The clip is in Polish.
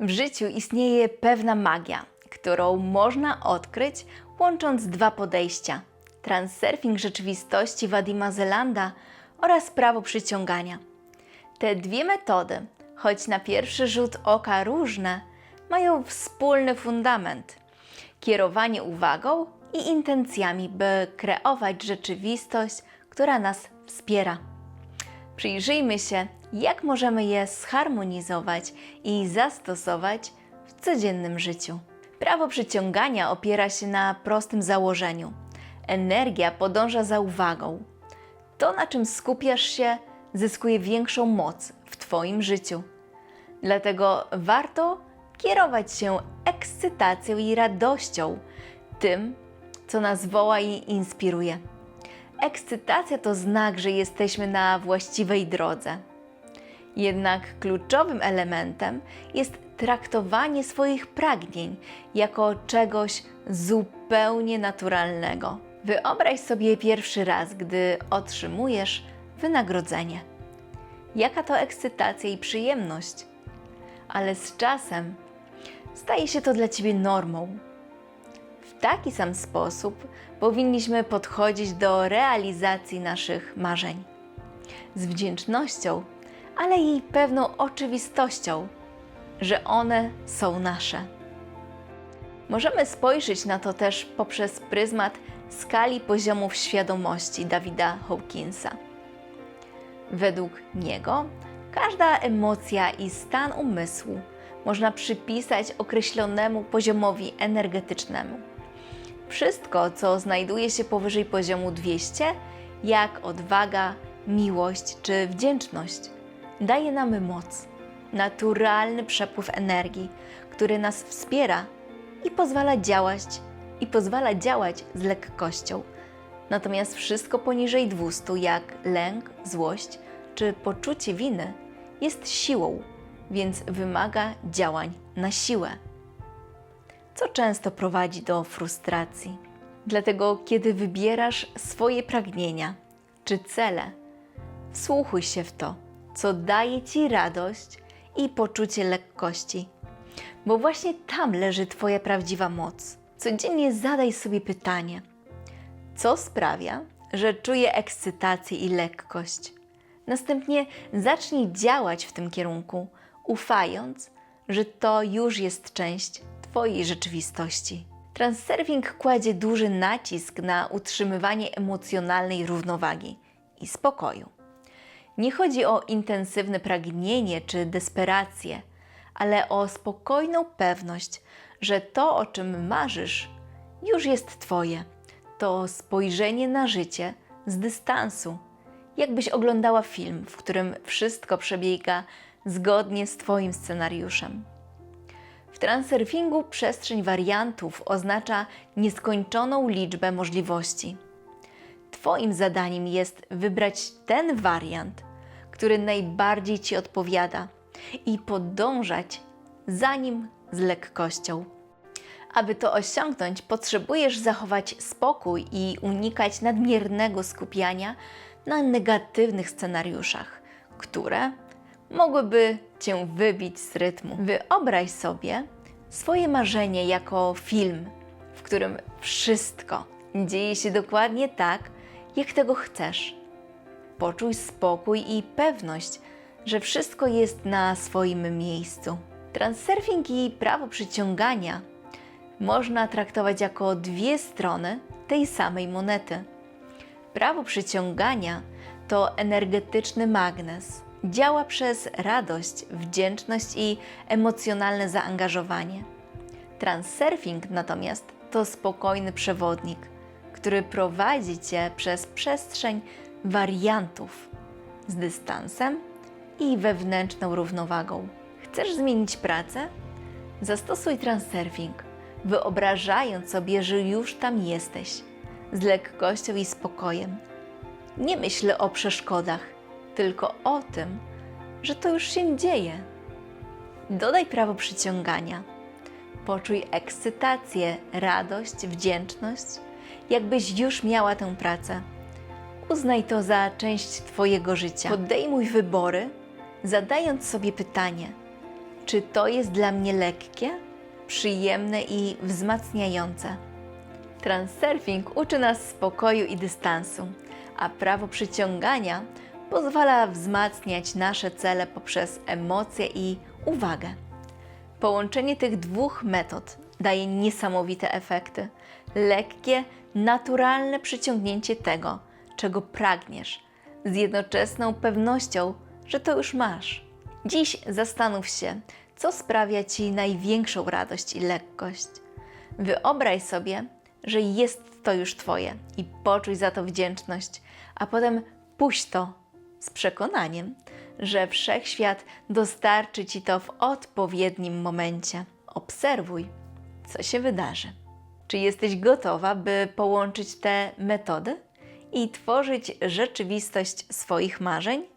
W życiu istnieje pewna magia, którą można odkryć łącząc dwa podejścia: transurfing rzeczywistości Wadima Zelanda oraz prawo przyciągania. Te dwie metody, choć na pierwszy rzut oka różne, mają wspólny fundament kierowanie uwagą i intencjami, by kreować rzeczywistość, która nas wspiera. Przyjrzyjmy się, jak możemy je zharmonizować i zastosować w codziennym życiu. Prawo przyciągania opiera się na prostym założeniu. Energia podąża za uwagą. To, na czym skupiasz się, zyskuje większą moc w Twoim życiu. Dlatego warto kierować się ekscytacją i radością, tym, co nas woła i inspiruje. Ekscytacja to znak, że jesteśmy na właściwej drodze. Jednak kluczowym elementem jest traktowanie swoich pragnień jako czegoś zupełnie naturalnego. Wyobraź sobie pierwszy raz, gdy otrzymujesz wynagrodzenie. Jaka to ekscytacja i przyjemność, ale z czasem staje się to dla ciebie normą. W taki sam sposób powinniśmy podchodzić do realizacji naszych marzeń. Z wdzięcznością, ale i pewną oczywistością, że one są nasze. Możemy spojrzeć na to też poprzez pryzmat skali poziomów świadomości Davida Hawkinsa. Według niego każda emocja i stan umysłu można przypisać określonemu poziomowi energetycznemu. Wszystko, co znajduje się powyżej poziomu 200, jak odwaga, miłość czy wdzięczność, daje nam moc, naturalny przepływ energii, który nas wspiera i pozwala działać i pozwala działać z lekkością. Natomiast wszystko poniżej 200, jak lęk, złość czy poczucie winy, jest siłą, więc wymaga działań na siłę co często prowadzi do frustracji. Dlatego, kiedy wybierasz swoje pragnienia czy cele, wsłuchuj się w to, co daje ci radość i poczucie lekkości, bo właśnie tam leży Twoja prawdziwa moc. Codziennie zadaj sobie pytanie: co sprawia, że czuję ekscytację i lekkość? Następnie zacznij działać w tym kierunku, ufając, że to już jest część Twojej rzeczywistości. Transurfing kładzie duży nacisk na utrzymywanie emocjonalnej równowagi i spokoju. Nie chodzi o intensywne pragnienie czy desperację, ale o spokojną pewność, że to, o czym marzysz, już jest Twoje. To spojrzenie na życie z dystansu, jakbyś oglądała film, w którym wszystko przebiega zgodnie z Twoim scenariuszem. W transurfingu przestrzeń wariantów oznacza nieskończoną liczbę możliwości. Twoim zadaniem jest wybrać ten wariant, który najbardziej Ci odpowiada i podążać za nim z lekkością. Aby to osiągnąć, potrzebujesz zachować spokój i unikać nadmiernego skupiania na negatywnych scenariuszach, które mogłyby Cię wybić z rytmu. Wyobraź sobie swoje marzenie jako film, w którym wszystko dzieje się dokładnie tak, jak tego chcesz. Poczuj spokój i pewność, że wszystko jest na swoim miejscu. Transurfing i prawo przyciągania można traktować jako dwie strony tej samej monety. Prawo przyciągania to energetyczny magnes. Działa przez radość, wdzięczność i emocjonalne zaangażowanie. Transurfing natomiast to spokojny przewodnik, który prowadzi Cię przez przestrzeń wariantów z dystansem i wewnętrzną równowagą. Chcesz zmienić pracę? Zastosuj transurfing, wyobrażając sobie, że już tam jesteś, z lekkością i spokojem. Nie myśl o przeszkodach, tylko o tym, że to już się dzieje. Dodaj prawo przyciągania. Poczuj ekscytację, radość, wdzięczność, jakbyś już miała tę pracę. Uznaj to za część Twojego życia. Podejmuj wybory, zadając sobie pytanie: Czy to jest dla mnie lekkie, przyjemne i wzmacniające? Transurfing uczy nas spokoju i dystansu, a prawo przyciągania pozwala wzmacniać nasze cele poprzez emocje i uwagę. Połączenie tych dwóch metod daje niesamowite efekty. Lekkie, naturalne przyciągnięcie tego, czego pragniesz, z jednoczesną pewnością, że to już masz. Dziś zastanów się, co sprawia Ci największą radość i lekkość. Wyobraź sobie, że jest to już Twoje i poczuj za to wdzięczność, a potem puść to z przekonaniem, że wszechświat dostarczy Ci to w odpowiednim momencie. Obserwuj, co się wydarzy. Czy jesteś gotowa, by połączyć te metody i tworzyć rzeczywistość swoich marzeń?